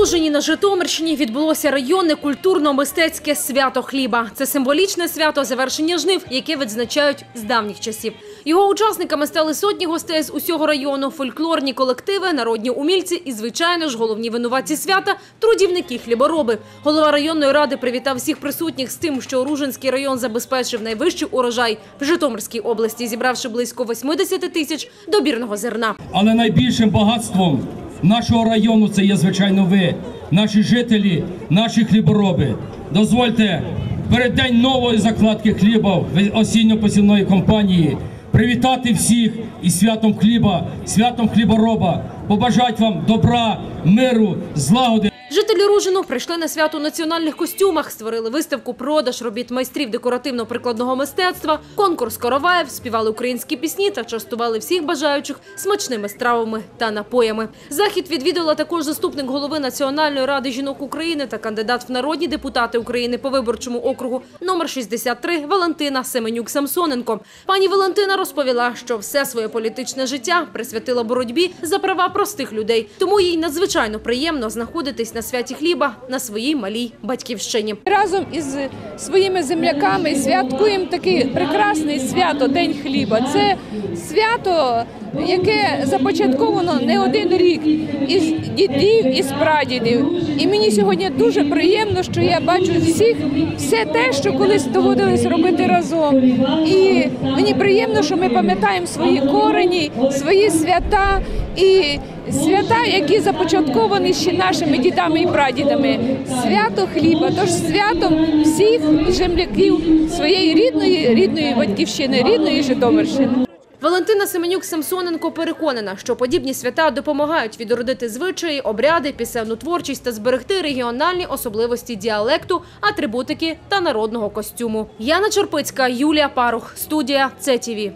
Ружині на Житомирщині відбулося районне культурно-мистецьке свято хліба. Це символічне свято завершення жнив, яке відзначають з давніх часів. Його учасниками стали сотні гостей з усього району, фольклорні колективи, народні умільці і, звичайно ж, головні винуватці свята – трудівники-хлібороби. Голова районної ради привітав всіх присутніх з тим, що Ружинський район забезпечив найвищий урожай в Житомирській області, зібравши близько 80 тисяч добірного зерна. Але найбільшим багатством нашого району це є, звичайно, ви, наші жителі, наші хлібороби. Дозвольте перед день нової закладки хліба осінньо-посівної компанії привітати всіх із святом хліба, святом хлібороба, побажати вам добра, миру, злагоди. Жителі Ружину прийшли на свято у національних костюмах, створили виставку продаж робіт майстрів декоративно-прикладного мистецтва, конкурс короваїв, співали українські пісні та частували всіх бажаючих смачними стравами та напоями. Захід відвідала також заступник голови Національної ради жінок України та кандидат в народні депутати України по виборчому округу номер 63 Валентина Семенюк-Самсоненко. Пані Валентина розповіла, що все своє політичне життя присвятила боротьбі за права простих людей. Тому їй надзвичайно приємно знаходитись на святі хліба на своїй малій батьківщині. Разом із своїми земляками святкуємо таке прекрасне свято День хліба. Це свято, яке започатковано не один рік із дідів і з прадідів. І мені сьогодні дуже приємно, що я бачу всіх все те, що колись доводилось робити разом. І мені приємно, що ми пам'ятаємо свої корені, свої свята і свята, які започатковані ще нашими дідами і прадідами. Свято хліба, тож святом всіх земляків своєї рідної, рідної батьківщини, рідної Житомирщини. Валентина Семенюк-Самсоненко переконана, що подібні свята допомагають відродити звичаї, обряди, пісенну творчість та зберегти регіональні особливості діалекту, атрибутики та народного костюму. Яна Чорпицька, Юлія Парух, студія ЦТВ.